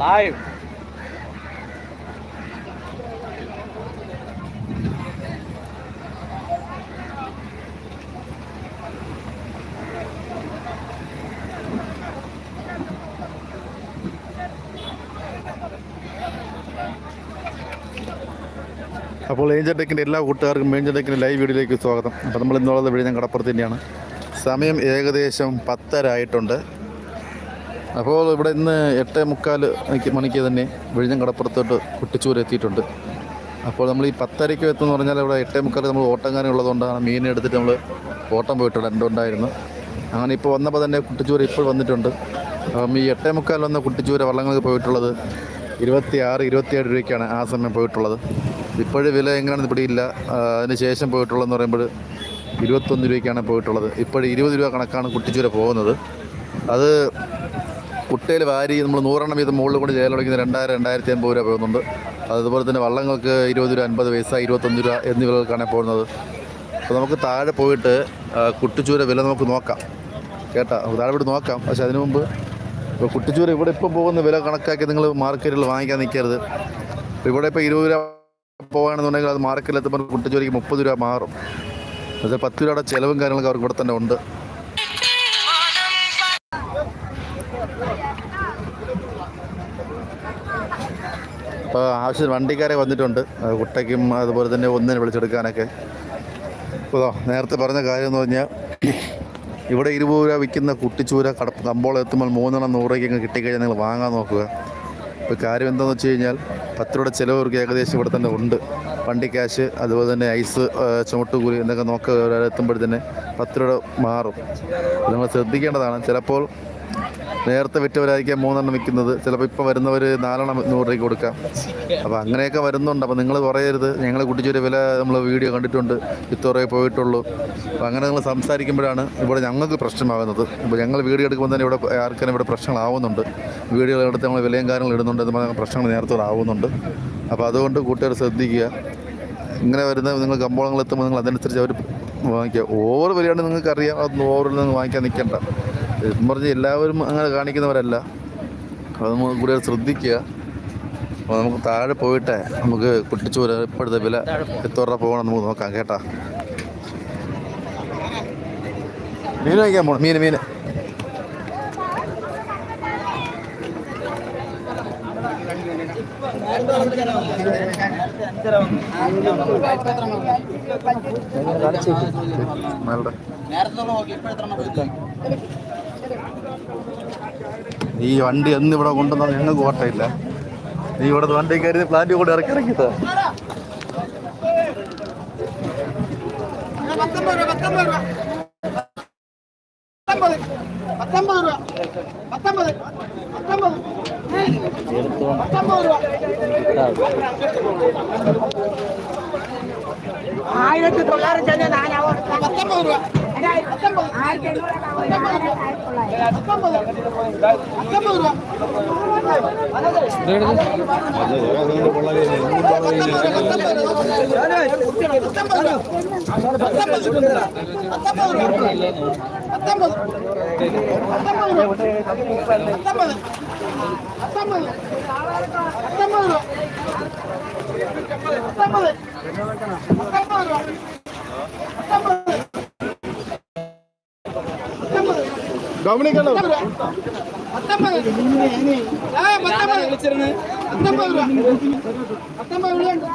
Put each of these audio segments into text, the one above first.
Live. അപ്പോൾ Angel ടെക്കിന്റെ എല്ലാ കൂട്ടുകാർക്കും ഏഞ്ചൽ ടെക്കിന്റെ ലൈവ് വീഡിയോയിലേക്ക് സ്വാഗതം. അപ്പോൾ നമ്മൾ ഇന്നുള്ളത് വിഴിഞ്ഞം കടപ്പുറത്ത് തന്നെയാണ് സമയം ഏകദേശം പത്തരായിട്ടുണ്ട് അപ്പോൾ ഇവിടെ ഇന്ന് എട്ടേ മുക്കാൽ മണിക്ക് തന്നെ വിഴിഞ്ഞം കടപ്പുറത്തോട്ട് കുട്ടിച്ചൂർ എത്തിയിട്ടുണ്ട് അപ്പോൾ നമ്മൾ ഈ പത്തരയ്ക്ക് എത്തുമെന്ന് പറഞ്ഞാൽ ഇവിടെ എട്ടേ മുക്കാൽ നമ്മൾ ഓട്ടങ്ങാനും ഉള്ളതുകൊണ്ടാണ് മീൻ എടുത്തിട്ട് നമ്മൾ ഓട്ടം പോയിട്ടുണ്ട് രണ്ടുണ്ടായിരുന്നു അങ്ങനെ ഇപ്പോൾ വന്നപ്പോൾ തന്നെ കുട്ടിച്ചൂര് ഇപ്പോൾ വന്നിട്ടുണ്ട്. അപ്പം ഈ എട്ടേ മുക്കാൽ വന്ന കുട്ടിച്ചൂര് വള്ളങ്ങൾക്ക് പോയിട്ടുള്ളത് ഇരുപത്തി ആറ് ഇരുപത്തിയേഴ് രൂപയ്ക്കാണ് ആ സമയം പോയിട്ടുള്ളത്. ഇപ്പോഴും വില എങ്ങനെയാണെന്ന് പിടിയില്ല അതിന് ശേഷം പോയിട്ടുള്ളതെന്ന് പറയുമ്പോൾ ഇരുപത്തൊന്ന് രൂപയ്ക്കാണ് പോയിട്ടുള്ളത്. ഇപ്പോഴും ഇരുപത് രൂപ കണക്കാണ് കുട്ടിച്ചൂര പോകുന്നത്. അത് കുട്ടയിൽ വാരി നമ്മൾ നൂറെണ്ണം വീതം മുകളിൽ കൊണ്ട് ചെയ്യാൻ ജയിലടയ്ക്കുന്ന രണ്ടായിരം രണ്ടായിരത്തി അമ്പത് രൂപ പോകുന്നുണ്ട്. അതുപോലെ തന്നെ വള്ളങ്ങൾക്ക് ഇരുപത് രൂപ അൻപത് പൈസ ഇരുപത്തൊന്ന് രൂപ എന്നീ വിലകൾക്കാണ് പോകുന്നത്. അപ്പോൾ നമുക്ക് താഴെ പോയിട്ട് കുട്ടിച്ചൂര വില നമുക്ക് നോക്കാം. കേട്ടാ താഴെ പോയിട്ട് നോക്കാം. പക്ഷേ അതിനു മുമ്പ് ഇപ്പോൾ കുട്ടിച്ചൂര ഇവിടെ ഇപ്പോൾ പോകുന്ന വില കണക്കാക്കി നിങ്ങൾ മാർക്കറ്റിൽ വാങ്ങിക്കാൻ നിൽക്കരുത്. ഇവിടെ ഇപ്പോൾ ഇരുപത് രൂപ പോകുകയാണെന്നുണ്ടെങ്കിൽ അത് മാർക്കറ്റിൽ എത്തുമ്പോൾ കുട്ടിച്ചൂരയ്ക്ക് മുപ്പത് രൂപ മാറും. പക്ഷേ പത്ത് രൂപയുടെ ചിലവും കാര്യങ്ങളൊക്കെ അവർക്ക് ഇവിടെ തന്നെ ഉണ്ട്. ഇപ്പോൾ ആവശ്യത്തിന് വണ്ടിക്കാരെ വന്നിട്ടുണ്ട്. കുട്ടയ്ക്കും അതുപോലെ തന്നെ ഒന്നിനെ വിളിച്ചെടുക്കാനൊക്കെ. ഇപ്പോൾ ദാ നേരത്തെ പറഞ്ഞ കാര്യം എന്ന് പറഞ്ഞാൽ ഇവിടെ ഇരുപത് രൂപ വിൽക്കുന്ന കുട്ടിച്ചൂര കട കമ്പോളം എത്തുമ്പോൾ മൂന്നെണ്ണം നൂറ് രൂപയ്ക്ക് കിട്ടിക്കഴിഞ്ഞാൽ നിങ്ങൾ വാങ്ങാൻ നോക്കുക. ഇപ്പോൾ കാര്യം എന്താണെന്ന് വെച്ച് കഴിഞ്ഞാൽ പത്ത് രൂപയുടെ ചിലവ് അവർക്ക് ഏകദേശം ഇവിടെ തന്നെ ഉണ്ട്. വണ്ടി ക്യാഷ് അതുപോലെ തന്നെ ഐസ് ചുമട്ടുകൂലി എന്നൊക്കെ നോക്കുക എത്തുമ്പോഴത്തന്നെ പത്ത് രൂപ മാറും. നിങ്ങൾ ശ്രദ്ധിക്കേണ്ടതാണ്. ചിലപ്പോൾ നേരത്തെ വിറ്റവരായിരിക്കാം മൂന്നെണ്ണം വിൽക്കുന്നത്. ചിലപ്പോൾ ഇപ്പോൾ വരുന്നവർ നാലെണ്ണം നൂറ് രൂപയ്ക്ക് കൊടുക്കാം. അപ്പോൾ അങ്ങനെയൊക്കെ വരുന്നുണ്ട്. അപ്പോൾ നിങ്ങൾ പറയരുത് ഞങ്ങൾ കുട്ടിച്ചൊരു വില നമ്മൾ വീഡിയോ കണ്ടിട്ടുണ്ട്. ഇത്രേ പോയിട്ടുള്ളൂ. അപ്പോൾ അങ്ങനെ നിങ്ങൾ സംസാരിക്കുമ്പോഴാണ് ഇവിടെ ഞങ്ങൾക്ക് പ്രശ്നമാകുന്നത്. ഇപ്പോൾ ഞങ്ങൾ വീഡിയോ എടുക്കുമ്പോൾ തന്നെ ഇവിടെ ആർക്കാനും ഇവിടെ പ്രശ്നങ്ങളാവുന്നുണ്ട്. വീഡിയോകൾ എടുത്ത് നമ്മൾ വിലയും കാര്യങ്ങൾ ഇടുന്നുണ്ട് എന്ന് പ്രശ്നങ്ങൾ നേരത്തെ ആവുന്നുണ്ട്. അപ്പോൾ അതുകൊണ്ട് കൂട്ടുകാർ ശ്രദ്ധിക്കുക. ഇങ്ങനെ വരുന്ന നിങ്ങൾ കമ്പോളങ്ങൾ എത്തുമ്പോൾ നിങ്ങൾ അതനുസരിച്ച് അവർ വാങ്ങിക്കുക. ഓവർ വിലയാണ് നിങ്ങൾക്ക് അറിയാം അത് ഓവറിൽ നിന്ന് വാങ്ങിക്കാൻ നിൽക്കണ്ട. എന്ന് പറഞ്ഞ് എല്ലാവരും അങ്ങനെ കാണിക്കുന്നവരല്ല. അത് നമ്മൾ കൂടുതൽ ശ്രദ്ധിക്കുക. അപ്പോൾ നമുക്ക് താഴെ പോയിട്ട് നമുക്ക് കുട്ടിച്ചൂര് ഇപ്പോഴത്തെ വില എത്ര രൂപ പോകണം നമുക്ക് നോക്കാം കേട്ടാ. മീൻ വാങ്ങിക്കാൻ പോകണം മീൻ മീൻ. മേളുടെ ഈ വണ്ടി എന്ന് ഇവിടെ കൊണ്ടുവന്നാൽ ഞങ്ങൾക്ക് ഓട്ടമില്ല. നീ ഇവിടെ വണ്ടി കയറി പ്ലാന്റ് കൂടെ ഇറക്കി ഇറക്കിയത്. പത്തൊമ്പത് രൂപ പത്തൊമ്പത് രൂപ പത്തൊമ്പത് പത്തൊമ്പത് രൂപ പത്തൊമ്പത് പത്തൊമ്പത് പത്തൊമ്പത് രൂപ ആയിരത്തി തൊള്ളായിരത്തി ചെന്ന് നാലാവോ പത്തൊമ്പത് രൂപ പത്തൊമ്പത് ആയിരത്തി പത്തൊമ്പത് പത്തൊമ്പത് രൂപ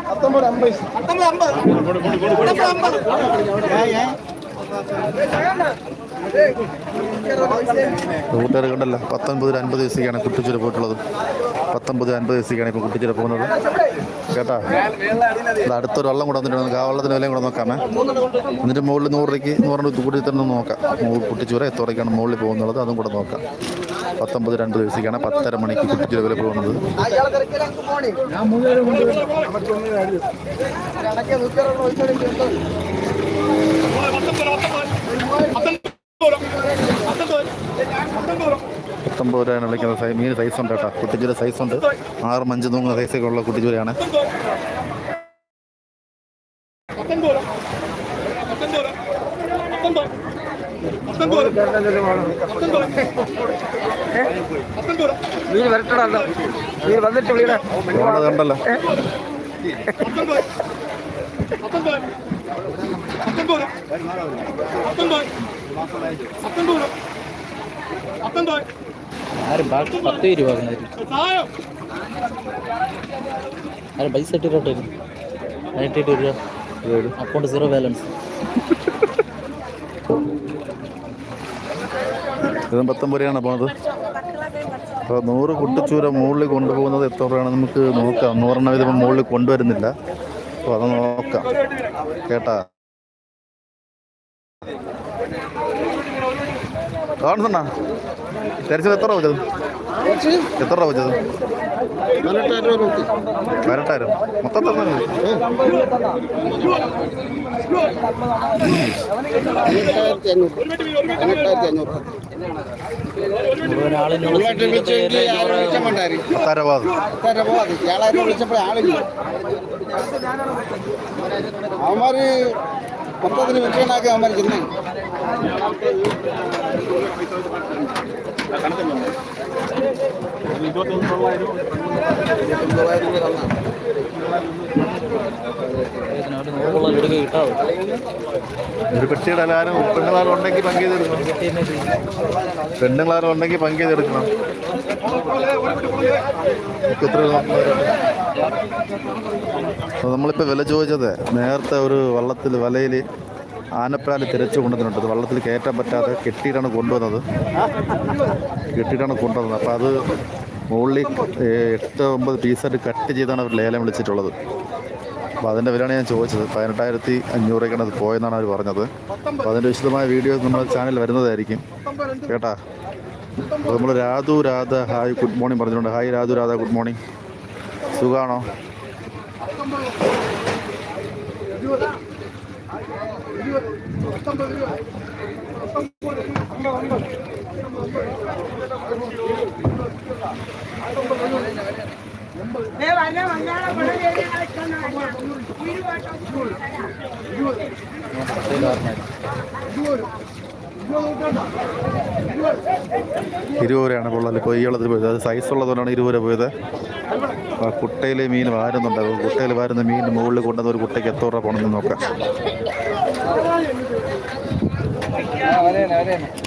പത്തൊമ്പത് അമ്പത് പത്തൊമ്പത്. അമ്പത്. അമ്പത്. കൂട്ടുകാർ കണ്ടല്ല പത്തൊൻപത് അൻപത് ദിവസത്തേക്കാണ് കുട്ടിച്ചിരി പോയിട്ടുള്ളത്. പത്തൊമ്പത് അൻപത് ദിവസത്തേക്കാണ് ഇപ്പോൾ കുട്ടിച്ചിരി പോകുന്നത്. കേട്ടാ? അടുത്തൊരു വെള്ളം കൂടെ വന്നിട്ടുണ്ട്. ആ വെള്ളത്തിന് വിലയും കൂടെ നോക്കാമേ എന്നിട്ട് മുകളിൽ നൂറ് രൂപയ്ക്ക് നൂറ് രൂപ കൂടി തന്നെ നോക്കാം. കുട്ടിച്ചൂര എത്ര രൂപയ്ക്കാണ് മുകളിൽ പോകുന്നുള്ളത് അതും കൂടെ നോക്കാം. പത്തൊമ്പത് രണ്ട് ദിവസത്തേക്കാണ് പത്തര മണിക്ക് കുട്ടിച്ചൂര വില പോകുന്നത്. പത്തൊമ്പത് രൂപയാണ് വിളിക്കുന്നത്. സൈ മീൻ സൈസ് ഉണ്ട് കേട്ടോ. കുട്ടിച്ചുര സൈസ് ഉണ്ട്. ആറും അഞ്ച് തൂങ്ങുന്ന സൈസൊക്കെ ഉള്ള കുട്ടിച്ചുരയാണ്. പത്തൊമ്പത് അത്തം പത്തൊമ്പത് അത്തം പത്തൊമ്പത് ആരും ബാക്കി പത്ത് രൂപ ആരും പൈസ ഇട്ടിട്ടോട്ടെ? എട്ടിട്ട് രൂപ. അക്കൗണ്ട് സീറോ ബാലൻസ് ഇതും പത്തൊമ്പതിനാണ് പോണത് അപ്പോൾ നൂറ് കുട്ടിച്ചൂര മുകളിൽ കൊണ്ടുപോകുന്നത് എത്ര രൂപയാണ്? നമുക്ക് നോക്കാം. നൂറെണ്ണം ഇതിപ്പോൾ മുകളിൽ കൊണ്ടുവരുന്നില്ല. അപ്പോൾ അത് നോക്കാം. കേട്ടാ? കാണുന്നുണ്ടാ? തിരച്ചത് എത്ര രൂപ വെച്ചത്? എത്ര രൂപ വെച്ചത്? പതിനെട്ടായിരം. മൊത്തം തന്നെ പത്തായിരം രൂപ വിളിച്ചപ്പോൾ ആളില്ല അവന്മാര് മൊത്തത്തിന് വിൽക്കാനാക്കി അവന്മാർ ചെന്നേ ഒരു പെട്ടിയുടെ എല്ലാവരും പെണ്ണുങ്ങളാരും ഉണ്ടെങ്കിൽ പങ്ക് ചെയ്തെടുക്കണം പെണ്ണുങ്ങളാരും ഉണ്ടെങ്കിൽ പങ്ക് ചെയ്തെടുക്കണം നമുക്ക് എത്ര അപ്പോൾ നമ്മളിപ്പോൾ വില ചോദിച്ചത് നേരത്തെ ഒരു വള്ളത്തിൽ വലയിൽ ആനപ്രാൽ തിരച്ചു കൊണ്ടുവന്നിട്ടുണ്ട്. വള്ളത്തിൽ കയറ്റാൻ പറ്റാതെ കെട്ടിയിട്ടാണ് കൊണ്ടുവന്നത്. കെട്ടിയിട്ടാണ് കൊണ്ടുവന്നത്. അപ്പോൾ അത് മുകളിൽ എട്ട് ഒമ്പത് പീസായിട്ട് കട്ട് ചെയ്താണ് അവർ ലേലം വിളിച്ചിട്ടുള്ളത്. അപ്പോൾ അതിന്റെ വിലയാണ് ഞാൻ ചോദിച്ചത്. പതിനെട്ടായിരത്തി അഞ്ഞൂറൊക്കെയാണ് അത് പോയെന്നാണ് അവർ പറഞ്ഞത്. അപ്പോൾ അതിന്റെ വിശദമായ വീഡിയോ നമ്മുടെ ചാനൽ വരുന്നതായിരിക്കും. കേട്ടാ? അപ്പോൾ നമ്മൾ Radhu Radha hi good morning പറഞ്ഞിട്ടുണ്ട്. Hi Radhu Radha good morning സുഖാണോ ദേ വല്ല വന്നാളെ പണി ചെയ്ത് കളിക്കുന്ന വീട് ഇരുപത് രൂപയാണ് പൊള്ളൽ ഇപ്പോൾ ഈ വെള്ളത്തിൽ പോയത്. അത് സൈസ് ഉള്ളതുകൊണ്ടാണ് ഇരുപത് രൂപ പോയത്. ആ കുട്ടയിലെ മീൻ വാരുന്നുണ്ട്. കുട്ടയിൽ വാരുന്ന മീൻ മുകളിൽ കൊണ്ടുവന്ന ഒരു കുട്ടയ്ക്ക് എത്ര രൂപ പോകണമെന്ന് നോക്കാം.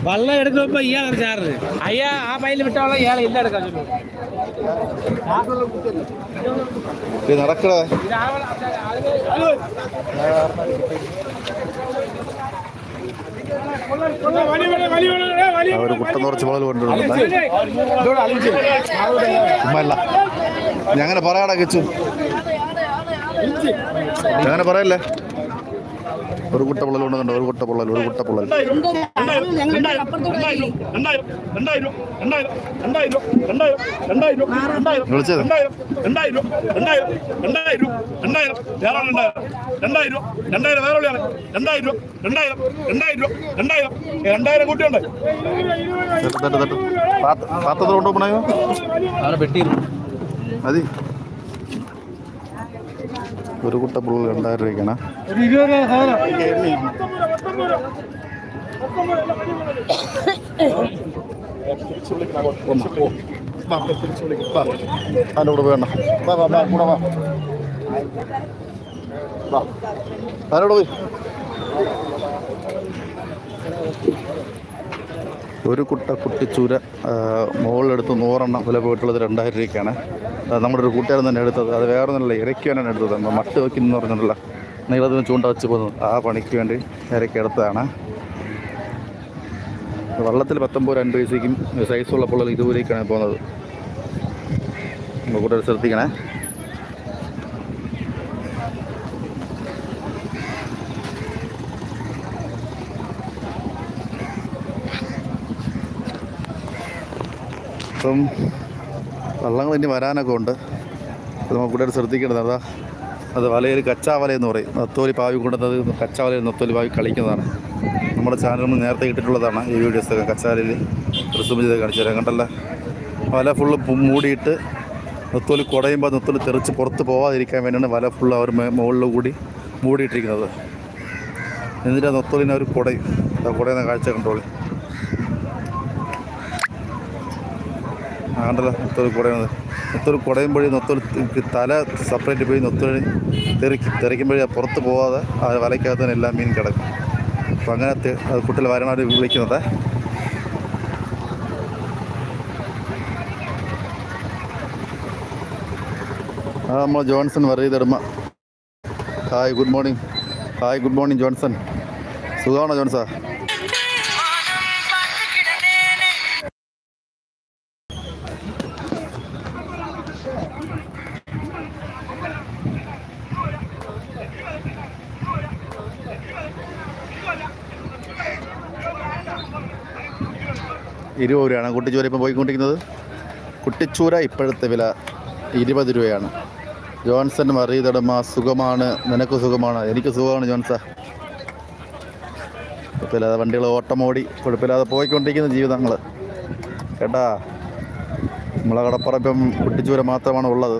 വള്ളം എടുക്കുമ്പോ ഇയാൾ ചാർജ് അയ്യാ ആ പൈൽ വിട്ടോളം ഇയാൾ ഇല്ല എടുക്കാൻ ചൊല്ലു ഇത് നടക്കടേ. ആ ഒരു കുട്ട നിറച്ച് മുളക് കൊണ്ടുവരുന്നുണ്ട് ഉമ്മല്ല ഞങ്ങനെ പറയാടാ കിച്ചു. അങ്ങനെ പറയല്ലേ? ഒരു കുട്ട പൊള്ളൽ കൊണ്ടുവന്നുണ്ട് ഒരു കുട്ട പൊള്ളൽ ഒരു കുട്ട പൊള്ളൽ. വിളിച്ചത് പാത്രത്തിൽ മതി. ഒരു കുട്ട പുള്ളി രണ്ടായിരം രൂപയ്ക്കാണ്. ഒരു കുട്ട കുട്ടിച്ചൂര മുകളിലെടുത്ത് നൂറെണ്ണം വില പോയിട്ടുള്ളത് രണ്ടായിരം രൂപയ്ക്കാണ്. നമ്മുടെ ഒരു കൂട്ടുകാരൻ തന്നെ എടുത്തത്. അത് വേറെ ഒന്നുമല്ല ഇരയ്ക്കാനാണ് എടുത്തത്. മട്ട് വയ്ക്കുന്ന പറഞ്ഞിട്ടുള്ള നീളത്തിന് ചൂണ്ട വെച്ച് പോകുന്നു ആ പണിക്ക് വേണ്ടി നേരെ എടുത്തതാണ്. വള്ളത്തിൽ പത്തൊമ്പത് രണ്ട് പൈസയ്ക്കും ഉള്ള പൊള്ളൽ ഇതുപോലേക്കാണ് പോകുന്നത്. കൂട്ടുകാർ ശ്രദ്ധിക്കണേ. അപ്പം വള്ളങ്ങൾ ഇനി വരാനൊക്കെ ഉണ്ട്. അത് നമുക്ക് കൂടുതൽ ശ്രദ്ധിക്കേണ്ടത് അതാ അത് വലയിൽ കച്ചാവല എന്ന് പറയും. നത്തോലി പാവി കൊണ്ടുവന്നത് കച്ചാവലയിൽ നത്തോലി പാവി കളിക്കുന്നതാണ്. നമ്മുടെ ചാനലിൽ നേരത്തെ ഇട്ടിട്ടുള്ളതാണ് ഈ വീഡിയോസൊക്കെ കച്ചാലയിൽ റിസൂം ചെയ്ത് കാണിച്ചു തരാം. കണ്ടല്ല? വല ഫുള്ള് മൂടിയിട്ട് നത്തോലി കുടയുമ്പോൾ നത്തോലി തെറിച്ച് പുറത്ത് പോവാതിരിക്കാൻ വേണ്ടിയാണ് വല ഫുള്ള് അവർ മുകളിൽ കൂടി മൂടിയിട്ടിരിക്കുന്നത്. എന്നിട്ട് നത്തോലിനെ അവർ കുടയും ആ കുടയുന്ന കാഴ്ച കണ്ടോളി. കണ്ടല്ലോ? നത്തോലി കുടയാണ് നൊത്തൊരു കുടയും വഴി നൊത്തൊരു തല സെപ്പറേറ്റ് പോയി നൊത്തൊരു തെറിക്കും തെറിക്കുമ്പോഴേ പുറത്ത് പോവാതെ ആ വലയ്ക്കകത്ത് തന്നെ എല്ലാ മീൻ കിടക്കും. അപ്പോൾ അങ്ങനെ അത് കുട്ടികൾ വരമാർ വിളിക്കുന്നത്. ആ നമ്മൾ Johnson വറീതടുമ hi good morning. Hi good morning Johnson. സുഖമാണോ ജോൺസാ? ഇരുപത് രൂപയാണ് കുട്ടിച്ചൂര ഇപ്പം പോയിക്കൊണ്ടിരിക്കുന്നത്. കുട്ടിച്ചൂര ഇപ്പോഴത്തെ വില ഇരുപത് രൂപയാണ്. ജോൺസൺ മറിയതടമ സുഖമാണ്. നിനക്ക് സുഖമാണ്? എനിക്ക് സുഖമാണ് ജോൺസ. കുഴപ്പമില്ലാതെ വണ്ടികൾ ഓട്ടമോടി. ഓടി കുഴപ്പമില്ലാതെ പോയിക്കൊണ്ടിരിക്കുന്ന ജീവിതങ്ങൾ കേട്ടാ? നമ്മളെ കടപ്പുറം ഇപ്പം കുട്ടിച്ചൂര മാത്രമാണ് ഉള്ളത്.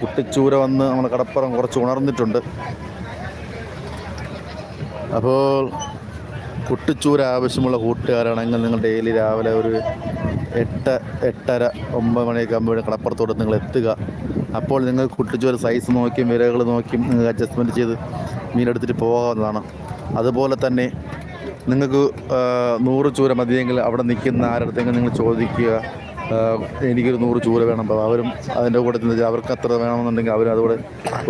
കുട്ടിച്ചൂര വന്ന് നമ്മൾ കടപ്പുറം കുറച്ച് ഉണർന്നിട്ടുണ്ട്. അപ്പോൾ കുട്ടിച്ചൂര ആവശ്യമുള്ള കൂട്ടുകാരാണെങ്കിൽ നിങ്ങൾ ഡെയിലി രാവിലെ ഒരു എട്ട് എട്ടര ഒമ്പത് മണിയൊക്കെ ആകുമ്പോൾ കടപ്പുറത്തോട്ട് നിങ്ങൾ എത്തുക. അപ്പോൾ നിങ്ങൾ കുട്ടിച്ചൂര സൈസ് നോക്കിയും വിലകൾ നോക്കിയും നിങ്ങൾക്ക് അഡ്ജസ്റ്റ്മെന്റ് ചെയ്ത് മീനെടുത്തിട്ട് പോകാവുന്നതാണ്. അതുപോലെ തന്നെ നിങ്ങൾക്ക് നൂറ് ചൂര മതിയെങ്കിൽ അവിടെ നിൽക്കുന്ന ആരുടെ നിങ്ങൾ ചോദിക്കുക. എനിക്കൊരു നൂറ് ചൂര വേണം അപ്പോൾ അവരും അതിന്റെ കൂടെ തന്നെ അവർക്ക് അത്ര വേണമെന്നുണ്ടെങ്കിൽ അവരും അതുകൂടെ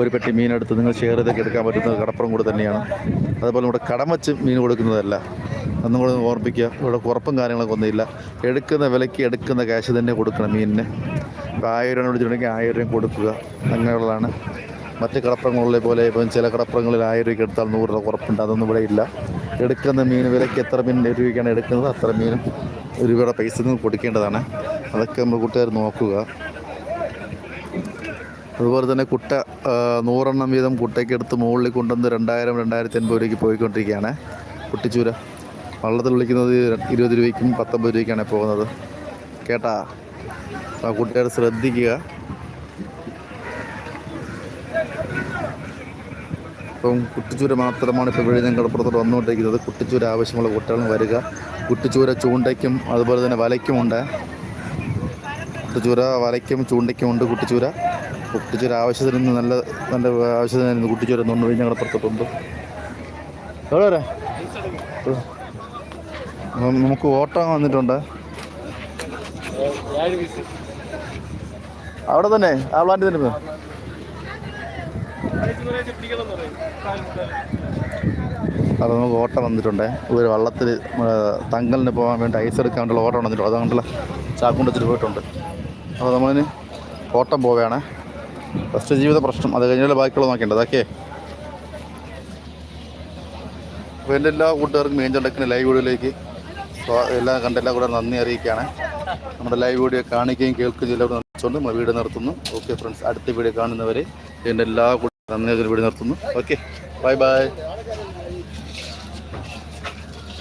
ഒരു പെട്ടി മീനെടുത്ത് നിങ്ങൾ ഷെയർ ചെയ്തൊക്കെ എടുക്കാൻ പറ്റുന്നത് കടപ്പുറം കൂടെ തന്നെയാണ്. അതുപോലെ ഇവിടെ കടം വെച്ച് മീൻ കൊടുക്കുന്നതല്ല. അന്നും കൂടെ ഓർപ്പിക്കുക ഇവിടെ കുറപ്പും കാര്യങ്ങളൊക്കെ ഒന്നുമില്ല. എടുക്കുന്ന വിലയ്ക്ക് എടുക്കുന്ന ക്യാഷ് തന്നെ കൊടുക്കണം മീനിന്. ഇപ്പോൾ ആയിരം രൂപ വിളിച്ചിട്ടുണ്ടെങ്കിൽ ആയിരം രൂപ കൊടുക്കുക. അങ്ങനെയുള്ളതാണ്. മറ്റ് കടപ്പുറങ്ങളിലെ പോലെ ഇപ്പം ചില കടപ്പുറങ്ങളിൽ ആയിരം രൂപയ്ക്ക് എടുത്താൽ നൂറ് രൂപ കുറപ്പുണ്ട് അതൊന്നും ഇവിടെ ഇല്ല. എടുക്കുന്ന മീൻ വിലയ്ക്ക് എത്ര മീൻ രൂപയ്ക്കാണ് എടുക്കുന്നത് അത്ര മീനും രൂപയുടെ പൈസ നിങ്ങൾ കൊടുക്കേണ്ടതാണ്. അതൊക്കെ നമ്മൾ കൂട്ടുകാർ നോക്കുക. അതുപോലെ തന്നെ കുട്ട നൂറെണ്ണം വീതം കുട്ടയ്ക്ക് എടുത്ത് മുകളിൽ കൊണ്ടുവന്ന് രണ്ടായിരം രണ്ടായിരത്തി അൻപത് രൂപയ്ക്ക് പോയിക്കൊണ്ടിരിക്കുകയാണ്. കുട്ടിച്ചൂര. വള്ളത്തിൽ വിളിക്കുന്നത് ഇരുപത് രൂപയ്ക്കും പത്തൊമ്പത് രൂപയ്ക്കാണ് പോകുന്നത്. കേട്ടാ? ആ കുട്ടികാർ ശ്രദ്ധിക്കുക. ഇപ്പം കുട്ടിച്ചൂര മാത്രമാണ് ഇപ്പോൾ വിഴിഞ്ഞം കടപ്പുറത്തോട്ട് വന്നുകൊണ്ടിരിക്കുന്നത്. കുട്ടിച്ചൂര ആവശ്യമുള്ള കുട്ടികൾ വരിക. കുട്ടിച്ചൂര ചൂണ്ടയ്ക്കും അതുപോലെ തന്നെ വലയ്ക്കുമുണ്ട്. കുട്ടിച്ചൂര വലയ്ക്കും ചൂണ്ടയ്ക്കും ഉണ്ട് കുട്ടിച്ചൂര. കുട്ടിച്ചൂര ആവശ്യത്തിന് നല്ല നല്ല ആവശ്യത്തിന് കുട്ടിച്ചൂര കൊണ്ട് ഞങ്ങളുടെ കടപ്പുറത്തോട്ടുണ്ട് എവിടെ വരെ? നമുക്ക് ഓട്ടം വന്നിട്ടുണ്ട്. അവിടെ തന്നെ ആ പ്ലാന്റ് തന്നെ അപ്പോൾ നമുക്ക് ഓട്ടം വന്നിട്ടുണ്ട്. ഒരു വള്ളത്തിൽ തങ്കലിന് പോകാൻ വേണ്ടി ഐസ് എടുക്കാൻ വേണ്ടി ഓട്ടം വന്നിട്ടുണ്ട്. അതുകൊണ്ടുള്ള ചാക്കുണ്ടത്തിൽ പോയിട്ടുണ്ട്. അപ്പോൾ നമ്മളിന് ഓട്ടം പോവുകയാണ്. ഫസ്റ്റ് ജീവിത പ്രശ്നം. അത് കഴിഞ്ഞാൽ ബാക്കിയുള്ള നോക്കേണ്ടത് ഓക്കെ അപ്പോൾ എന്റെ എല്ലാ കൂട്ടുകാർക്കും മീൻചണ്ടക്കിന് ലൈവ് വീഡിയോയിലേക്ക് എല്ലാം കണ്ട എല്ലാ കൂടെ നന്ദി അറിയിക്കുകയാണ്. നമ്മുടെ ലൈവ് വീഡിയോ കാണിക്കുകയും കേൾക്കുകയും എല്ലാവരും നിർത്തിച്ചുകൊണ്ട് നമ്മൾ വീഡിയോ നിർത്തുന്നു. ഓക്കെ ഫ്രണ്ട്സ് അടുത്ത വീഡിയോ കാണുന്നവരെ എന്റെ എല്ലാ കൂട്ടുകാരും നന്ദി വീഡിയോ നിർത്തുന്നു. Okay bye bye